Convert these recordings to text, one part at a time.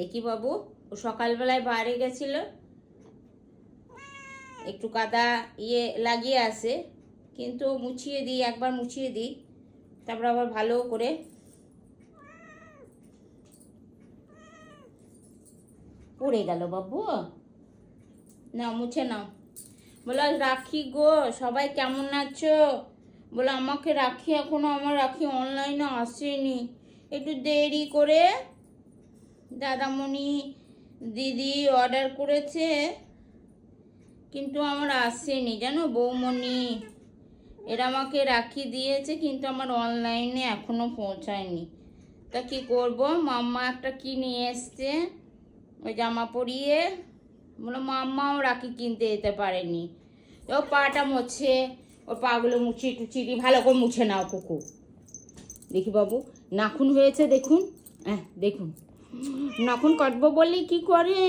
দেখি বাবু, ও সকালবেলায় বাইরে গেছিল। একটু কাদা ইয়ে লাগিয়ে আসে কিন্তু মুছিয়ে দিই, একবার মুছিয়ে দিই, তারপর আবার ভালো করে। পড়ে গেল বাবু। না মুছে নাও। বলো, রাখি গো, সবাই কেমন আছো? বলো, আমাকে রাখি এখনও, আমার রাখি অনলাইনে আসেনি। একটু দেরি করে দাদামণি দিদি অর্ডার করেছে, কিন্তু আমার আসেনি। জানো বৌমণি, এরা আমাকে রাখি দিয়েছে, কিন্তু আমার অনলাইনে এখনও পৌঁছায়নি। তা কি করব? মাম্মা একটা কি নিয়ে এসছে? ওই জামা পরিয়ে, বলো মাম্মাও রাখি কিনতে যেতে পারেনি। ও পাটা মুছে ওর পাগুলো মুছিয়ে টুচিয়ে ভালো করে মুছে নাও কুকু দেখি বাবু, নাখুন হয়েছে, দেখুন। হ্যাঁ দেখুন। নাখুন কাটবো বললেই কি করে?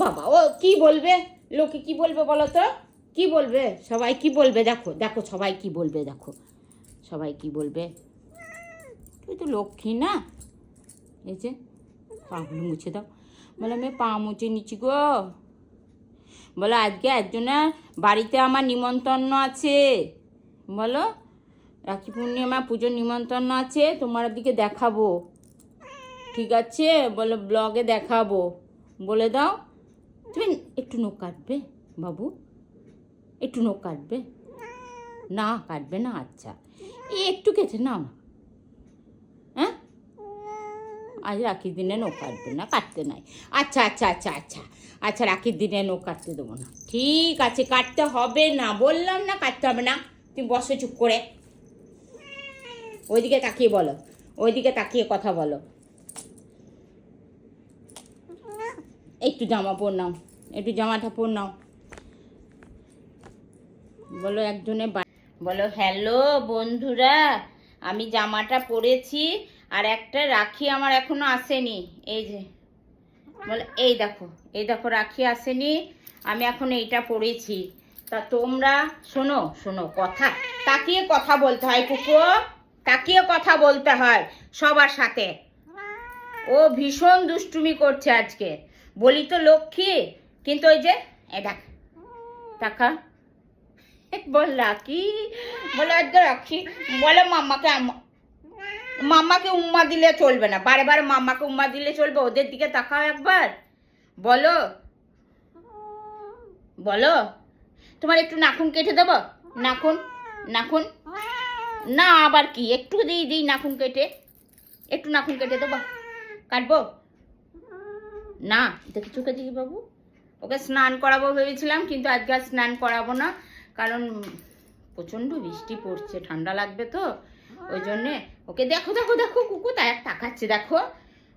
বাবা, ও কি বলবে? লোকে কি বলবে বলো তো? কি বলবে? সবাই কি বলবে? দেখো দেখো, সবাই কি বলবে, দেখো। সবাই কি বলবে? তুই তো লক্ষ্মী না? এই যে পাগুলো মুছে দাও। বলে, আমি পা মুছে নিচ্ছি গো। বলো, আজকে একজনের বাড়িতে আমার নিমন্ত্রণ আছে। বলো, রাখি পূর্ণিমা পুজোর নিমন্ত্রণ আছে, তোমার দিকে দেখাবো। ঠিক আছে? বলে ব্লগে দেখাবো। বলে দাও। তুমি একটু নখ কাটবে, বাবু? একটু নখ কাটবে? না কাটবে না আচ্ছা। এই একটু কেটে নাও। না হ্যাঁ? আজ রাখির দিনে নখ কাটবে না, কাটতে নাই। আচ্ছা আচ্ছা আচ্ছা আচ্ছা। আচ্ছা রাখির দিনে নখ কাটতে দেবো না। ঠিক আছে, কাটতে হবে না। বললাম না কাটতে হবে না। তুমি বসে চুপ করে। ওইদিকে তাকিয়ে বলো। ওইদিকে তাকিয়ে কথা বলো। একটু জামা পর নাও, একটু জামাটা পর নাও। বলো একজনে বলো হ্যালো বন্ধুরা, আমি জামাটা পরেছি আর একটা রাখি আমার এখনও আসেনি। এই যে, বলো, এই দেখো এই দেখো রাখি আসেনি, আমি এখন এইটা পরেছি। তা তোমরা শোনো শোনো কথা, তাকিয়ে কথা বলতে হয় কুকু তাকিয়ে কথা বলতে হয় সবার সাথে। ও ভীষণ দুষ্টুমি করছে আজকে। বলি তো লক্ষ্মী, কিন্তু ওই যে, এ দেখ, টাকা। বল রাখি, বলে আজকে রাখি। বলে মাম্মাকে মাম্মাকে উম্মা দিলে চলবে না। বারে বারে মাম্মাকে উম্মা দিলে চলবে, ওদের দিকে তাকাও একবার। বলো বলো, তোমার একটু নাখুন কেটে দেবো? নাখুন নাখুন। না, আবার কি? একটু দিই দিই নাখুন কেটে। একটু নাখুন কেটে দেবো। কাটবো? না, দেখি চোখে দেখি বাবু। ওকে স্নান করাবো ভেবেছিলাম, কিন্তু আজকে আর স্নান করাবো না, কারণ প্রচণ্ড বৃষ্টি পড়ছে, ঠান্ডা লাগবে তো, ওই জন্যে ওকে দেখো দেখো দেখো, কুকু তাই তাকাচ্ছে, দেখো।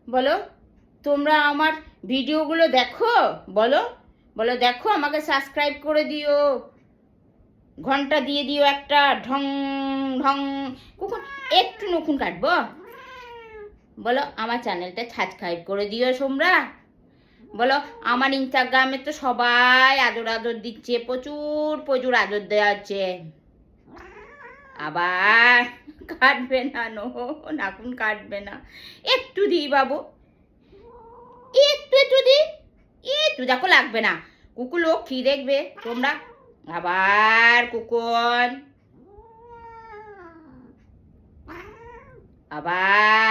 বলো, তোমরা আমার ভিডিওগুলো দেখো, বলো বলো, দেখো, আমাকে সাবস্ক্রাইব করে দিও। ঘণ্টা দিয়ে দিও একটা, ঢং ঢং কুকুর একটু নকুন কাটবো? বলো, আমার চ্যানেলটা সাবস্ক্রাইব করে দিও তোমরা। বলো, আমার ইনস্টাগ্রামে তো সবাই আদর আদর দিচ্ছে, প্রচুর প্রচুর আদর দেওয়া হচ্ছে। আবার কাটবে না, নো নাকুন কাটবে না। একটু দিই বাবু। একটু একটু দিই। একটু দেখো লাগবে না। কুকু লক্ষ্মী দেখবে তোমরা? আবার কুকুন আবার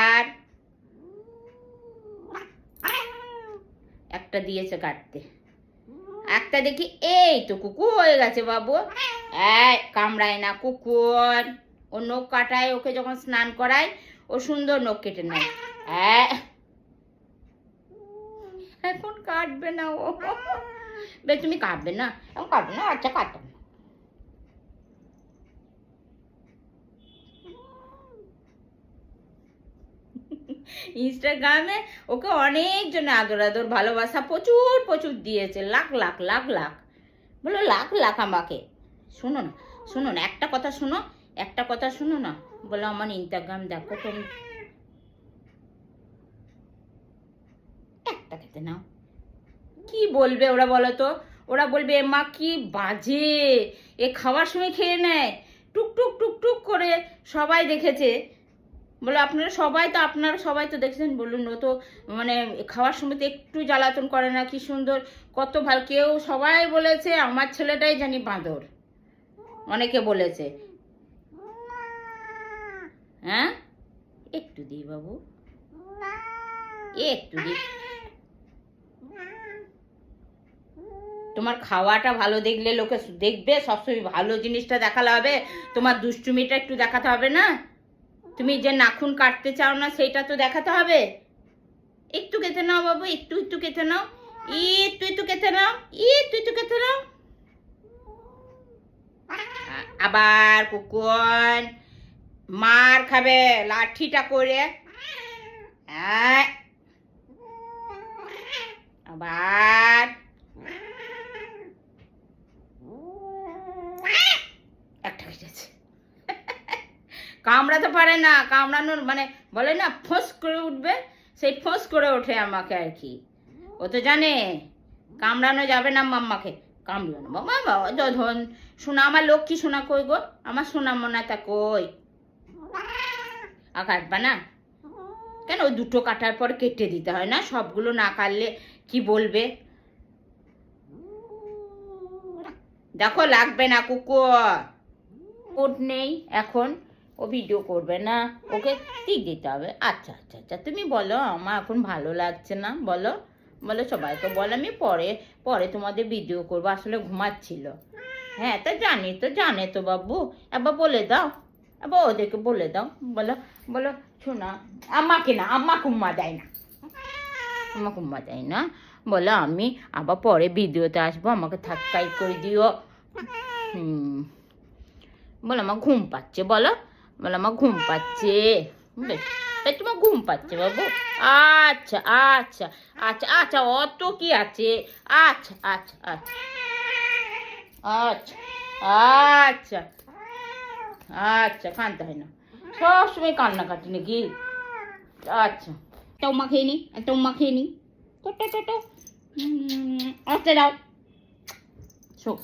একটা দিয়েছে কাটতে। একটা দেখি, এই তো কুকুর হয়ে গেছে বাবু। এই কামড়ায় না কুকুর। ও নখ কাটায়, ওকে যখন স্নান করায়, ও সুন্দর নখ কেটে নেয়। এখন কাটবে না ও। বে, তুমি কাটবে না? এখন কাটবে না? আচ্ছা কাটবে না ইনস্টাগ্রামে ওকে অনেকজন আদর আদর ভালোবাসা প্রচুর প্রচুর দিয়েছে, লাখ লাখ লাখ লাখ। বলো লাখ লাখ আমাকে। শোনো না শোনো না, একটা কথা শোনো, একটা কথা শোনো না। বলো আমার ইনস্টাগ্রাম দেখো তুমি। একটা খেতে নাও। কি বলবে ওরা বলো তো? ওরা বলবে "এ মা, কি বাজে। এ খাওয়ার সময় খেয়ে নেয়। টুক টুক টুক টুক করে সবাই দেখেছে। বলে আপনারা সবাই তো, আপনারা সবাই তো দেখছেন, বলুন ও তো মানে খাওয়ার সময় তো একটু জ্বালাতন করে না, কি সুন্দর, কত ভালো। কেউ সবাই বলেছে, আমার ছেলেটাই জানি বাঁদর। অনেকে বলেছে। হ্যাঁ? একটু দিই বাবু। একটু দিই। তোমার খাওয়াটা ভালো দেখলে লোকে দেখবে, সবসময় ভালো জিনিসটা দেখালে হবে। তোমার দুষ্টুমিটা একটু দেখাতে হবে না? তুমি যে নাখুন কাটতে চাও না, সেইটা তো দেখাতে হবে। একটু কেটে নাও বাবু, একটু একটু কেটে নাও। একটু একটু কেটে নাও, একটু একটু কেটে নাও। আবার কুকুন মার খাবে, লাঠিটা করে। আবার একটা কেটেছে কামড়াতে পারে না, কামড়ানোর মানে বলে না, ফোঁস করে উঠবে, সেই ফোঁস করে ওঠে আমাকে আর কি। ও তো জানে, কামড়ানো যাবে না মাম্মাকে। কামড়ানো বাবা ধন শোনা আমার লক্ষ্মী শোনা কই গো? আমার শোনা মনাটা কই? আর কাটবা না? কেন, ওই দুটো কাটার পর কেটে দিতে হয় না? সবগুলো না কাটলে কি বলবে? দেখো, লাগবে না কুকুর। কোট নেই এখন। ও ভিডিও করবে না, ওকে টিক দিতে হবে? আচ্ছা আচ্ছা আচ্ছা তুমি বলো, আমার এখন ভালো লাগছে না, বলো বলো সবাই তো বলো, আমি পরে পরে তোমাদের ভিডিও করব, আসলে ঘুমাচ্ছিল। হ্যাঁ তা জানি, তো জানে তো বাবু এবার বলে দাও এবার ওদেরকে বলে দাও, বলো বলো, শোনা, আমাকে না, আম্মা কুম্মা দেয় না। আম্মা কুম্মা দেয় না, বলো আমি আবার পরে ভিডিওতে আসব, আমাকে থাক্কাই করে দিও। হুম, বলো আমার ঘুম পাচ্ছে, বলো। বলো আমার ঘুম পাচ্ছে তোমার ঘুম পাচ্ছে বাবু আচ্ছা আচ্ছা আচ্ছা আচ্ছা অত কি আছে আচ্ছা আচ্ছা আচ্ছা আচ্ছা আচ্ছা আচ্ছা কাঁদতে হয় না সবসময় কান্নাকাটি নাকি আচ্ছা উমা খেয়ে নি উমা খেয়ে নি টো টো টো টো। উম, আচ্ছা দাও শোক